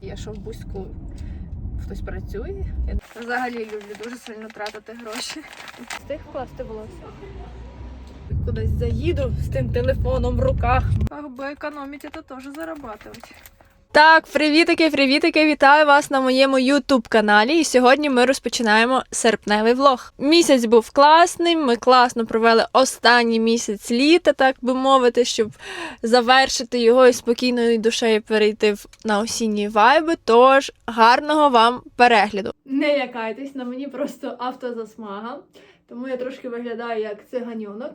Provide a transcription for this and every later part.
Я що в Бузьку хтось працює. Я взагалі люблю дуже сильно тратити гроші. Встиг вкласти волосся. Кудись заїду з тим телефоном в руках. Аби економіти, економити, то теж зарабатувати. Так, привітики, привітики! Вітаю вас на моєму youtube каналі. І сьогодні ми розпочинаємо серпневий влог. Місяць був класний. Ми класно провели останній місяць літа, так би мовити, щоб завершити його і спокійною душею перейти на осінні вайби. Тож гарного вам перегляду. Не лякайтесь, на мені просто автозасмага, тому я трошки виглядаю як циганьонок.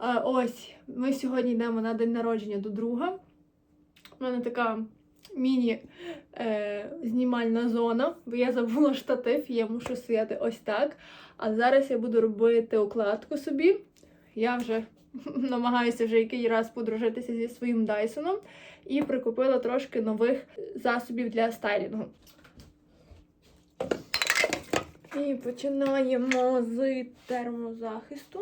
Е, Ось ми сьогодні йдемо на день народження до друга. У мене така міні е, зона, бо я забула штатив, я мушу стояти ось так. А зараз я буду робити укладку собі. Я вже намагаюся вже який раз подружитися зі своїм Дайсоном і прикупила трошки нових засобів для стайлінгу. І починаємо з термозахисту.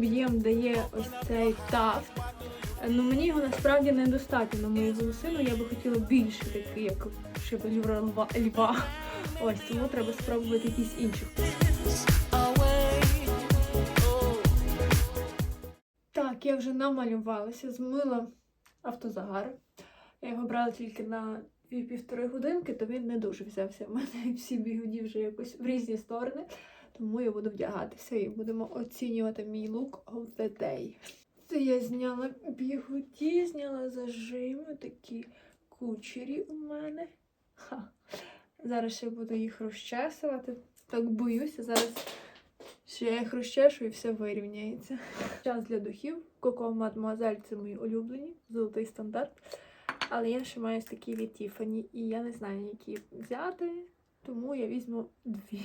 Об'єм дає ось цей тафт. Ну мені його насправді недостатньо на мою волосину. Я би хотіла більше такий, як шевелюра льва. льва. Ось тому треба спробувати якісь інші. Так, я вже намалювалася, змила автозагар. Я його брала тільки на півтори годинки, то він не дуже взявся. У мене всі бігуді вже якось в різні сторони. Тому я буду вдягатися і будемо оцінювати мій лук of the day. Це я зняла бігуді, зняла зажими, такі кучері у мене. Ха. Зараз ще буду їх розчесувати. Так боюся, зараз що я їх розчешу і все вирівняється. Час для духів. Коко Мадмуазель це мої улюблені, золотий стандарт. Але я ще маю такі від Тіфані, і я не знаю, які взяти, тому я візьму дві.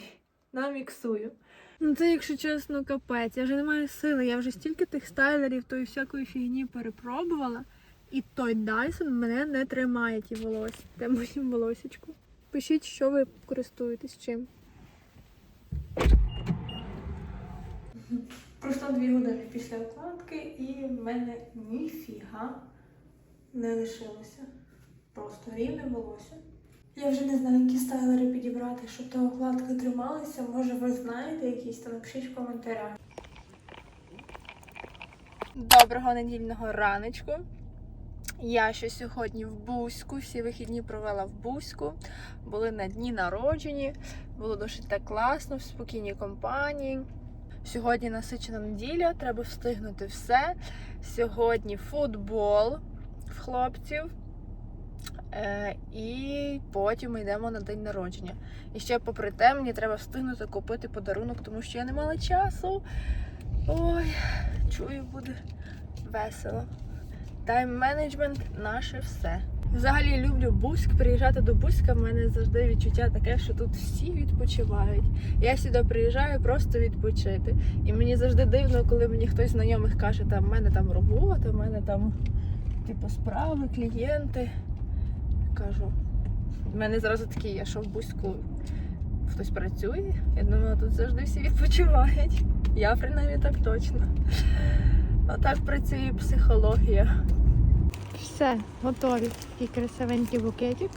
Наміксую. Ну це, якщо чесно, капець. Я вже не маю сили. Я вже стільки тих стайлерів, тої всякої фігні перепробувала. І той Dyson мене не тримає ті волосся. Те моїм волосічку. Пишіть, що ви користуєтесь чим. Пройшло дві години після укладки, і в мене ніфіга не лишилося. Просто рівне волосся. Я вже не знаю, які стайлери підібрати, щоб та укладка трималася. Може, ви знаєте якісь, то напишіть в коментарях. Доброго недільного раночку. Я ще сьогодні в Бузьку, всі вихідні провела в Бузьку. Були на дні народжені, було досить так класно, в спокійній компанії. Сьогодні насичена неділя, треба встигнути все. Сьогодні футбол в хлопців. Е, і потім ми йдемо на день народження. І ще, попри те, мені треба встигнути купити подарунок, тому що я не мала часу. Ой, чую, буде весело. Тайм-менеджмент наше все. Взагалі люблю Бузьк. Приїжджати до Бузька в мене завжди відчуття таке, що тут всі відпочивають. Я сюди приїжджаю просто відпочити. І мені завжди дивно, коли мені хтось знайомих каже, там в мене там робота, в мене там типу справи, клієнти. Кажу, в мене зразу такі є, що в Бузьку хтось працює. Я думала, тут завжди всі відпочивають. Я принаймні так точно. Отак працює психологія. Все, готові. Такий красивенький букетик,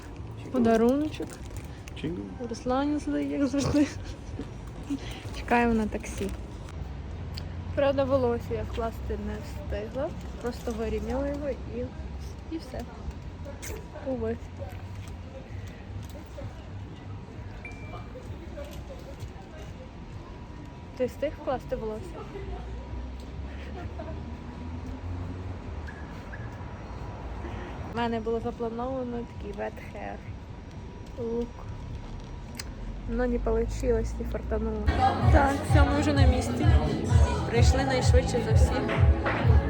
подаруночок. Руслані злий, як завжди. Чекаємо на таксі. Правда, волосся я вкласти не встигла. Просто вирівняла його і, і все. Уви. Ти встиг вкласти волосся? У мене було заплановано такий wet hair лук. Но не получилось, не фартануло. Так, все, ми вже на місці. Прийшли найшвидше за всіх.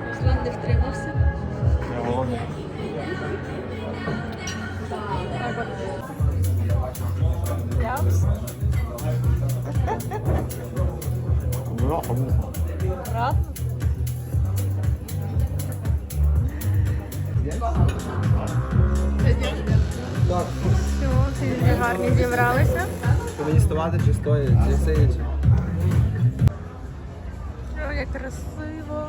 Руслан не втримався. Треба. Бляха, муха. Правда? Все, всі гарні зібралися. Мені ставати чи стоїть, чи сидячи. Ой, як красиво.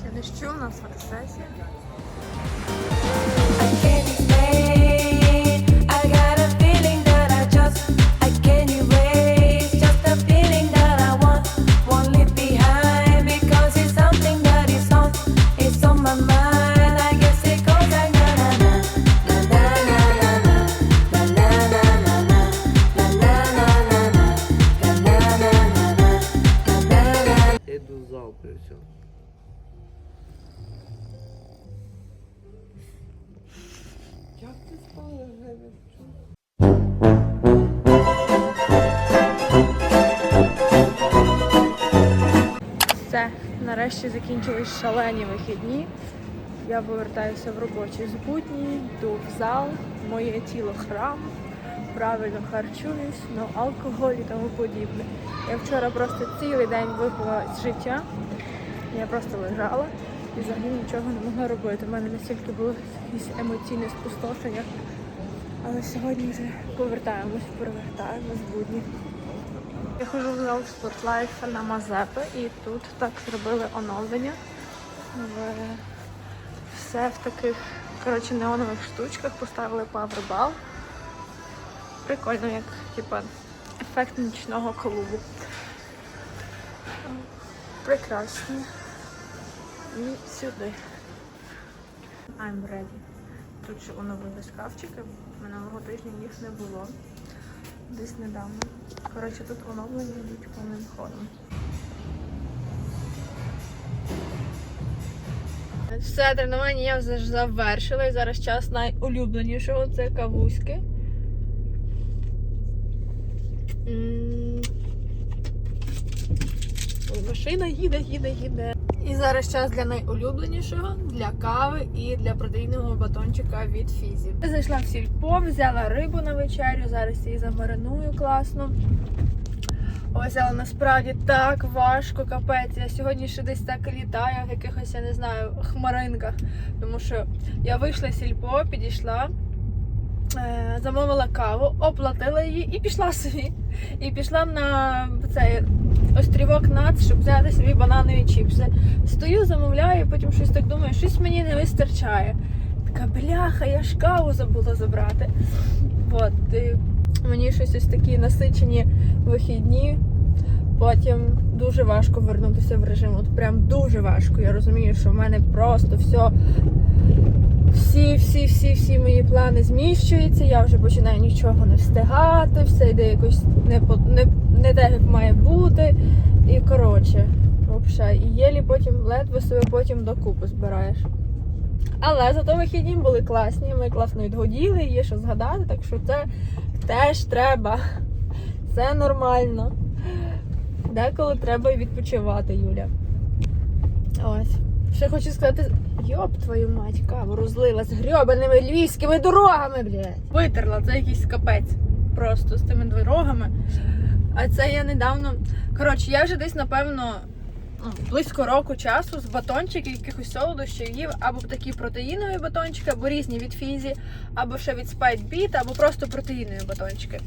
Ще не що у нас в фотосесія. Закінчились шалені вихідні. Я повертаюся в робочі збутні, йду в зал, моє тіло храм, правильно харчуюсь, ну алкоголь і тому подібне. Я вчора просто цілий день випила з життя. Я просто лежала і взагалі нічого не могла робити. У мене настільки було якесь емоційне спустошення. Але сьогодні вже повертаємось, перевертаємось в будні. Я ходжу в зал Спортлайф на Мазепи і тут так зробили оновлення. Все в таких коротше, неонових штучках поставили павербал. Прикольно, як типа ефект нічного клубу. Прекрасно. І сюди. I'm ready. Тут ще оновили шкафчики. Минулого тижня їх не було. Десь недавно. Коротше, тут оновлення йдуть повним ходом. Все, тренування я вже завершила і зараз час найулюбленішого це кавуськи. Машина їде, їде, їде. І зараз час для найулюбленішого, для кави і для протеїнового батончика від Фізі. Зайшла в сільпо, взяла рибу на вечерю, зараз її замариную класно. Ось, але насправді так важко, капець. Я сьогодні ще десь так літаю в якихось, я не знаю, хмаринках. Тому що я вийшла з сільпо, підійшла, замовила каву, оплатила її і пішла собі. І пішла на цей острівок нац, щоб взяти собі бананові чіпси. Стою, замовляю, потім щось так думаю, щось мені не вистачає. Така бляха, я ж каву забула забрати. От, і мені щось ось такі насичені вихідні. Потім дуже важко вернутися в режим. От прям дуже важко. Я розумію, що в мене просто все. Всі, всі, всі, всі мої плани зміщуються. Я вже починаю нічого не встигати, все йде якось не, не, не так, як має бути. І коротше, взагалі, і єлі потім ледве себе потім докупи збираєш. Але зато вихідні були класні, ми класно відгоділи, є що згадати, так що це теж треба. Це нормально. Деколи треба відпочивати, Юля. Ось. Ще хочу сказати, йоп твою мать, каву розлилась грьобаними львівськими дорогами, блядь. Витерла, це якийсь капець. Просто з тими дорогами. А це я недавно. Коротше, я вже десь, напевно, ну, близько року часу з батончиків, якихось солодощів їв або такі протеїнові батончики, або різні від фізі, або ще від Spite Beat, або просто протеїнові батончики.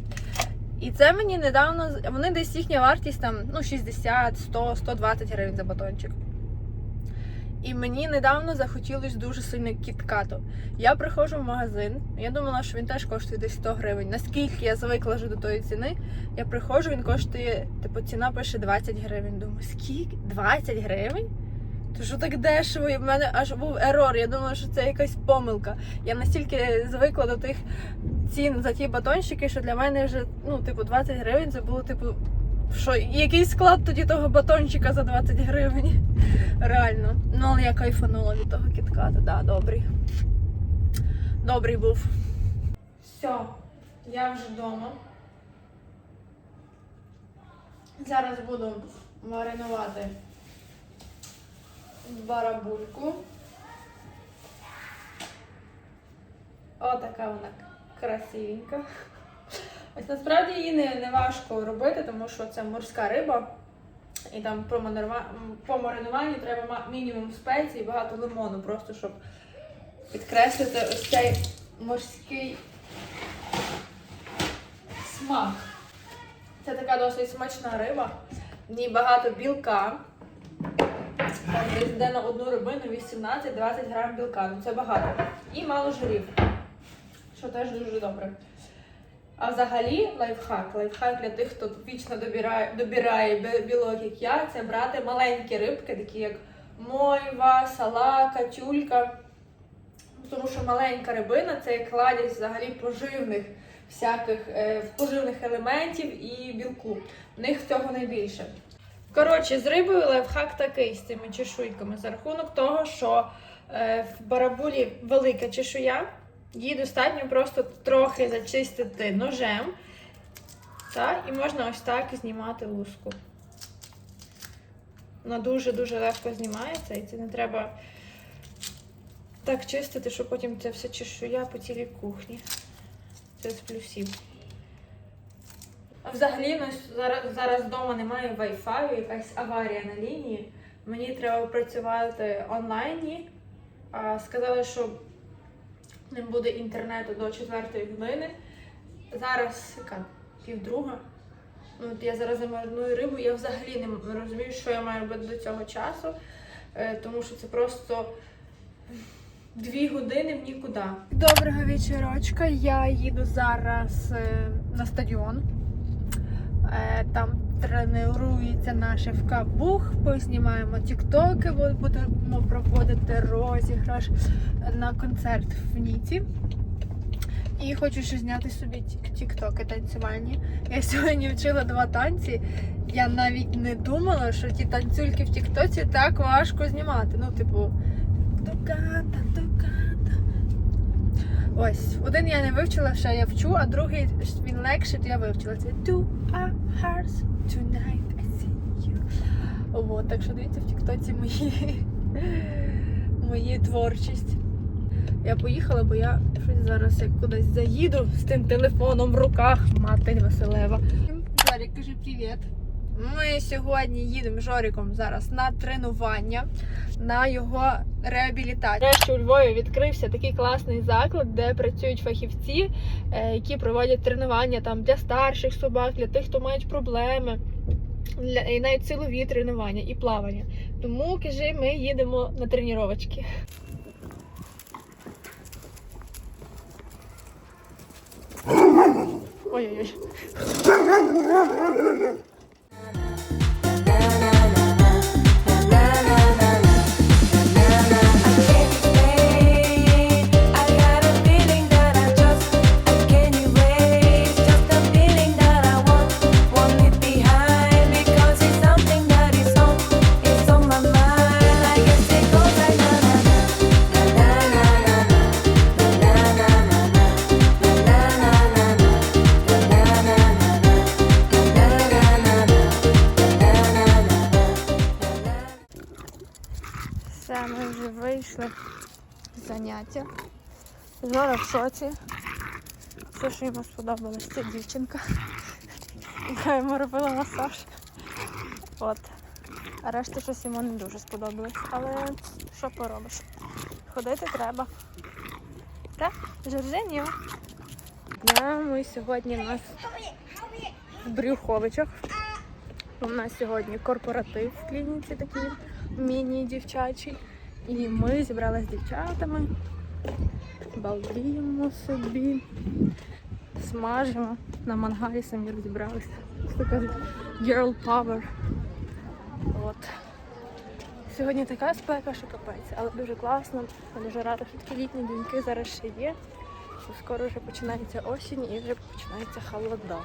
І це мені недавно, вони десь їхня вартість там ну 60, 100, 120 гривень за батончик. І мені недавно захотілось дуже сильно кіткату. Я приходжу в магазин, я думала, що він теж коштує десь 100 гривень. Наскільки я звикла вже до тої ціни, я приходжу, він коштує, типу, ціна пише 20 гривень. Думаю, скільки? 20 гривень? То що так дешево? І в мене аж був ерор. Я думала, що це якась помилка. Я настільки звикла до тих цін за ті батончики, що для мене вже, ну, типу, 20 гривень це було, типу, що який склад тоді того батончика за 20 гривень. Реально. Ну, але я кайфанула від того кітката, да, добрий. Добрий був. Все, я вже вдома. Зараз буду маринувати барабульку. Отака вона красивенька. Ось насправді її не, не важко робити, тому що це морська риба. І там про манерва- по маринуванню треба мінімум спецій, багато лимону, просто щоб підкреслити ось цей морський смак. Це така досить смачна риба. В ній багато білка. Десь йде на одну рибину 18-20 грам білка. Ну це багато. І мало жирів, що теж дуже добре. А взагалі лайфхак. Лайфхак для тих, хто вічно добирає, добирає білок, як я, це брати маленькі рибки, такі як мойва, салака, тюлька. Тому що маленька рибина це кладість взагалі поживних всяких е, поживних елементів і білку. В них цього найбільше. Коротше, з рибою лайфхак такий з цими чешуйками. За рахунок того, що е, в барабулі велика чешуя, її достатньо просто трохи зачистити ножем. Та, і можна ось так знімати луску. Вона дуже-дуже легко знімається, і це не треба так чистити, що потім ця вся чешуя по цілій кухні. Це з плюсів. А Взагалі, у зараз, зараз вдома немає Wi-Fi, якась аварія на лінії. Мені треба працювати онлайні. Сказали, що не буде інтернету до 4 години. Зараз яка? Півдруга. Ну, от я зараз замарную рибу, я взагалі не розумію, що я маю робити до цього часу, е, тому що це просто дві години в нікуди. Доброго вечорочка. Я їду зараз е, на стадіон. Е, Там тренується наш ФК Бух. Познімаємо тіктоки, будемо проводити розіграш на концерт в Ніці. І хочу ще зняти собі тіктоки танцювальні. Я сьогодні вчила два танці. Я навіть не думала, що ті танцюльки в тіктоці так важко знімати. Ну, типу, туката, туката. Ось, один я не вивчила, ще я вчу, а другий він легший, то я вивчила. Це Two our hearts tonight I see you. Вот, так що дивіться в тіктоці мої, мої творчість. Я поїхала, бо я щось зараз як кудись заїду з тим телефоном в руках. Мати Василева. Жорік, кажи привіт. Ми сьогодні їдемо Жоріком зараз на тренування, на його реабілітацію. Нарешті у Львові відкрився такий класний заклад, де працюють фахівці, е, які проводять тренування там для старших собак, для тих, хто мають проблеми. Для, і навіть силові тренування і плавання. Тому кажи, ми їдемо на тренувачки. Ой-ой-ой. В шоці. Все, що йому сподобалось, це дівчинка, яка йому робила масаж. От. А решта щось йому не дуже сподобалось. Але що поробиш? Ходити треба. Так, Жоржиню. Да, ми сьогодні у нас в Брюховичах. У нас сьогодні корпоратив в клініці такий міні-дівчачий. І ми зібралися з дівчатами, балдіємо собі, смажимо. На мангалі самі розібралися. Кажуть, girl power. От. Сьогодні така спека, що капець, але дуже класно. Я дуже рада, що такі літні діньки зараз ще є. Скоро вже починається осінь і вже починається холода.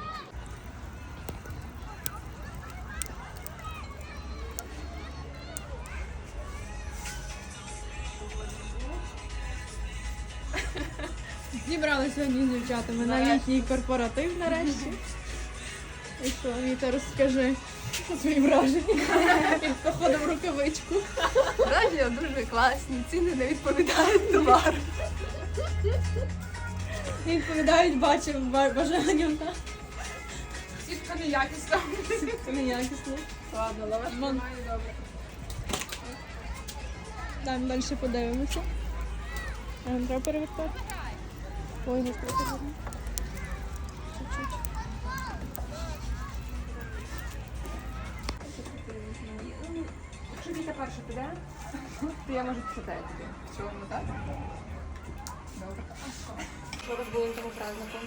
Зібрали сьогодні з дівчатами на літній корпоратив нарешті. І що, Віта, розкажи свої враження під походом в рукавичку. Враження дуже класні, ціни не відповідають товару. Не відповідають бачив бажанням. Сітка неякісна. Це неякісно. Ладно, лаваш Вон. має добре. Там далі подивимося. Треба перевертати? Ой, не треба перевертати. Чуть-чуть. Якщо після першого піде, то я можу писати тобі. В цілому, так? Добре. Що у вас було на тому празднику?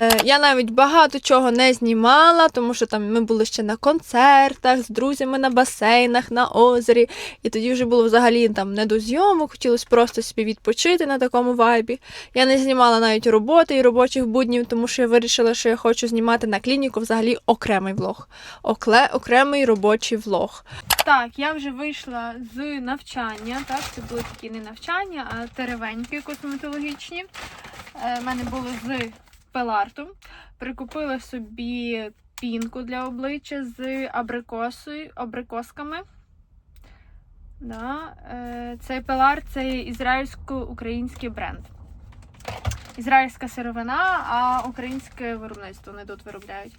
Е, Я навіть багато чого не знімала, тому що там ми були ще на концертах з друзями на басейнах, на озері. І тоді вже було взагалі там не до зйомок, хотілося просто собі відпочити на такому вайбі. Я не знімала навіть роботи і робочих буднів, тому що я вирішила, що я хочу знімати на клініку взагалі окремий влог. Окле, окремий робочий влог. Так, я вже вийшла з навчання. Так, це були такі не навчання, а теревеньки косметологічні. У мене було з пеларту. Прикупила собі пінку для обличчя з абрикосою, абрикосками. Да. е, Цей пелар це ізраїльсько-український бренд. Ізраїльська сировина, а українське виробництво не тут виробляють.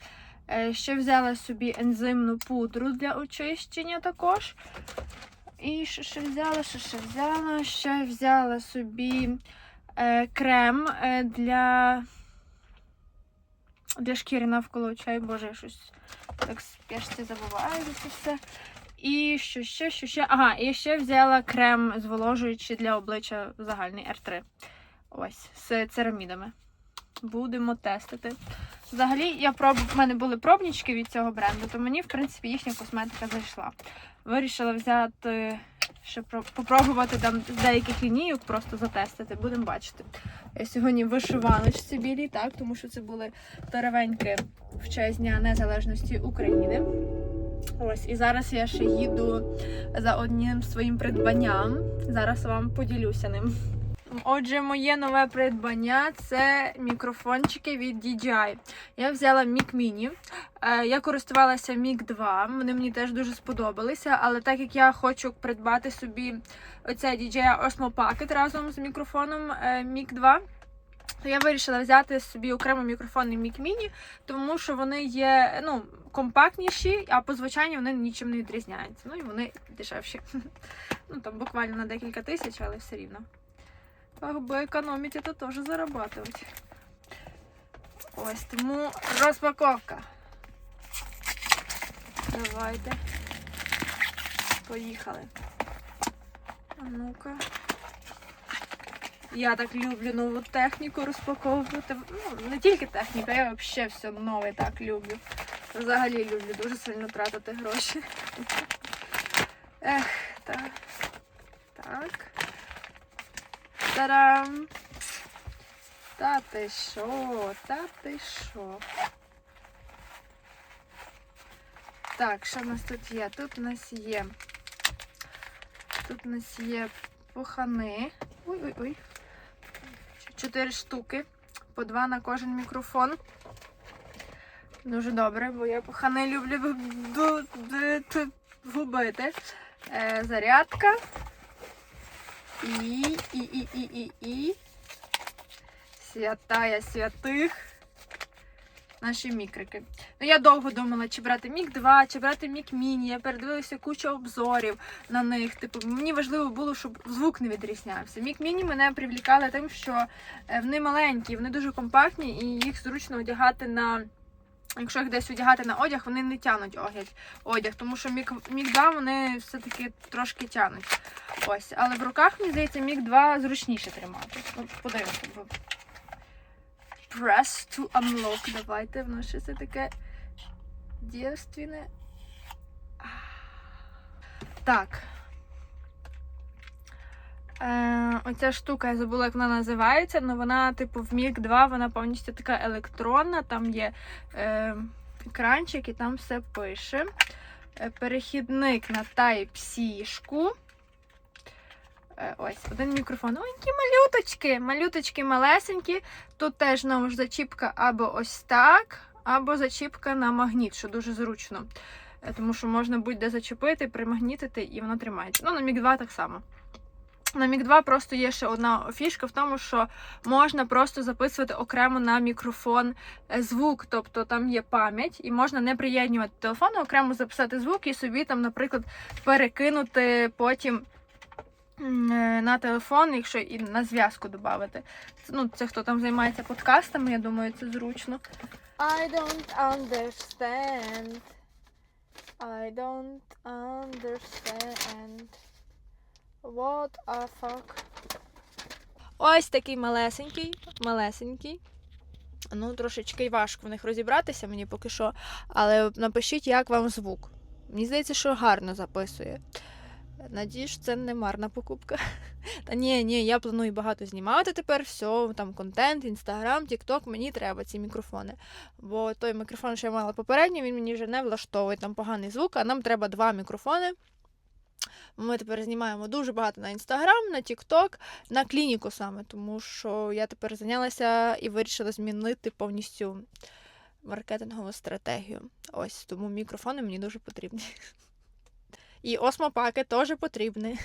Е, Ще взяла собі ензимну пудру для очищення також. І що ще взяла, що ще взяла? Ще взяла собі е, крем для для шкіри навколо очей, боже, я щось так спешці забуваю за це все. І що ще, що ще? Ага, і ще взяла крем зволожуючий для обличчя загальний R3. Ось, з церамідами. Будемо тестити. Взагалі, я проб... в мене були пробнічки від цього бренду, то мені, в принципі, їхня косметика зайшла. Вирішила взяти, ще про... попробувати там з деяких лінійок, просто затестити, будемо бачити. Я сьогодні в вишиваночці білій, так, тому що це були теревеньки в честь Дня Незалежності України. Ось, і зараз я ще їду за одним своїм придбанням. Зараз вам поділюся ним. Отже, моє нове придбання це мікрофончики від DJI. Я взяла Mic Mini. Е, Я користувалася Mic 2, вони мені теж дуже сподобалися, але так як я хочу придбати собі оцей DJI Osmo Pocket разом з мікрофоном е, Mic 2, то я вирішила взяти собі окремо мікрофон і Mic Mini, тому що вони є ну, компактніші, а по звучанню вони нічим не відрізняються. Ну і вони дешевші. Ну там буквально на декілька тисяч, але все рівно. Ах, бо економить это тоже зарабатывать. Ось тому розпаковка. Давайте. Поїхали. А ну-ка. Я так люблю нову техніку розпаковувати. Ну, не тільки техніка, я взагалі все нове так люблю. Взагалі люблю дуже сильно тратити гроші. Ех, так. Так. Та-дам! Та ти що? Та ти що? Так, що в нас тут є? Тут у нас є. Тут у нас є пухани. Ой-ой-ой. Чотири штуки. По два на кожен мікрофон. Дуже добре, бо я пухани люблю губити. Е, зарядка. І, і, і, і, і, і. Святая святих. Наші мікрики. Ну, я довго думала, чи брати Мік 2, чи брати Мік Міні. Я передивилася кучу обзорів на них. Типу, мені важливо було, щоб звук не відрізнявся. Мік Міні мене привлікали тим, що е, вони маленькі, вони дуже компактні, і їх зручно одягати на. Якщо їх десь одягати на одяг, вони не тянуть одяг, одяг тому що Мік, Мік 2 вони все-таки трошки тянуть. Ось, але в руках, мені здається, Мік 2 зручніше тримати. Ну, подивимося. Press to unlock. Давайте, воно ще це таке дівственне. Так. Е, оця штука, я забула, як вона називається, але вона, типу, в Мік 2 вона повністю така електронна, там є е, екранчик і там все пише. Е, перехідник на Type-C-шку. Е, Ось, один мікрофон. Ой, малюточки! Малюточки малесенькі. Тут теж ж зачіпка або ось так, або зачіпка на магніт, що дуже зручно. Е, Тому що можна будь-де зачепити, примагнітити, і воно тримається. Ну, на Мік 2 так само. На Мік 2 просто є ще одна фішка в тому, що можна просто записувати окремо на мікрофон е, звук, тобто там є пам'ять, і можна не приєднувати телефон, а окремо записати звук і собі там, наприклад, перекинути потім е, на телефон, якщо і на зв'язку додати. Ну, це хто там займається подкастами, я думаю, це зручно. I don't understand. I don't understand. What a fuck. Ось такий малесенький, малесенький. Ну, трошечки важко в них розібратися мені поки що. Але напишіть, як вам звук. Мені здається, що гарно записує. Надіюсь, це не марна покупка. Та ні, ні, я планую багато знімати тепер. Все, там контент, інстаграм, тікток, мені треба ці мікрофони. Бо той мікрофон, що я мала попередньо, він мені вже не влаштовує там поганий звук, а нам треба два мікрофони. Ми тепер знімаємо дуже багато на інстаграм, на тікток, на клініку саме, тому що я тепер зайнялася і вирішила змінити повністю маркетингову стратегію. Ось тому мікрофони мені дуже потрібні. І осмопаки теж потрібні.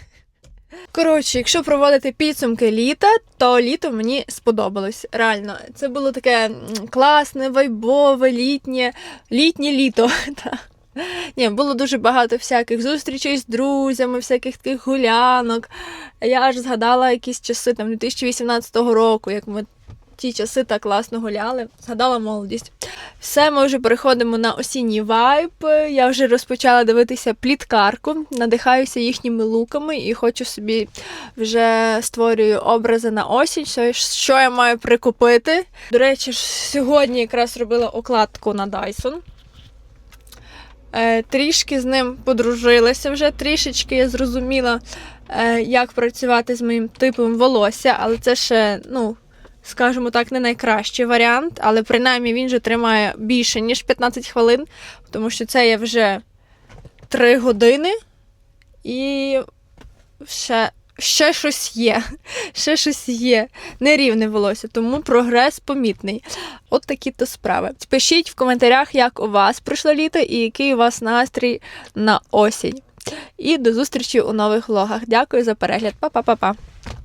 Коротше, якщо проводити підсумки літа, то літо мені сподобалось. Реально, це було таке класне, вайбове, літнє, літнє літо. та. Ні, було дуже багато всяких зустрічей з друзями, всяких таких гулянок. Я аж згадала якісь часи там 2018 року, як ми ті часи так класно гуляли. Згадала молодість. Все, ми вже переходимо на осінній вайб. Я вже розпочала дивитися пліткарку, надихаюся їхніми луками і хочу собі вже створюю образи на осінь, що, я маю прикупити. До речі, сьогодні якраз робила окладку на Dyson. Е, трішки з ним подружилася вже, трішечки я зрозуміла, е, як працювати з моїм типом волосся, але це ще, ну, скажімо так, не найкращий варіант, але принаймні він вже тримає більше, ніж 15 хвилин, тому що це є вже 3 години і ще, ще щось є. Ще щось є. Нерівне волосся, тому прогрес помітний. От такі то справи. Пишіть в коментарях, як у вас пройшло літо і який у вас настрій на осінь. І до зустрічі у нових влогах. Дякую за перегляд. Па-па-па-па.